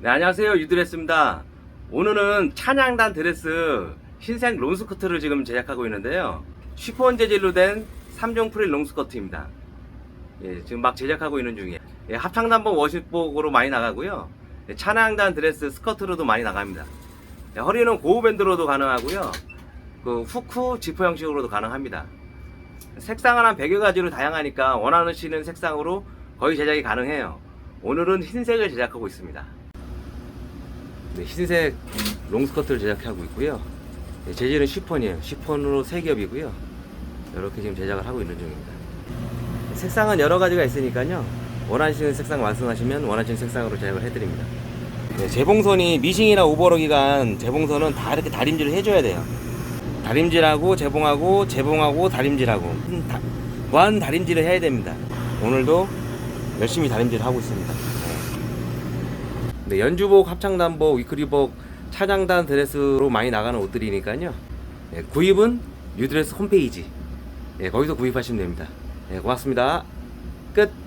네, 안녕하세요. 유드레스입니다. 오늘은 찬양단 드레스 흰색 롱스커트를 지금 제작하고 있는데요. 쉬폰 재질로 된 3종 프릴 롱스커트입니다. 예, 지금 막 제작하고 있는 중이에요. 예, 합창단복 워십복으로 많이 나가고요. 예, 찬양단 드레스 스커트로도 많이 나갑니다. 예, 허리는 고우밴드로도 가능하고요. 그 후크 지퍼 형식으로도 가능합니다. 색상은 한 100여 가지로 다양하니까 원하시는 색상으로 거의 제작이 가능해요. 오늘은 흰색을 제작하고 있습니다. 네, 흰색 롱스커트를 제작하고 있고요. 네, 재질은 시폰이에요. 시폰으로 세 겹이고요. 이렇게 지금 제작을 하고 있는 중입니다. 색상은 여러 가지가 있으니까요. 원하시는 색상 말씀하시면 원하시는 색상으로 제작을 해드립니다. 네, 재봉선이 미싱이나 오버로 기간 재봉선은 다 이렇게 다림질을 해줘야 돼요. 다림질하고 재봉하고 재봉하고 다림질하고 음, 다- 무한 다림질을 해야 됩니다. 오늘도 열심히 다림질을 하고 있습니다. 네, 연주복, 합창단복, 위크리복, 차장단 드레스로 많이 나가는 옷들이니까요. 네, 구입은 뉴드레스 홈페이지. 네, 거기서 구입하시면 됩니다. 네, 고맙습니다. 끝.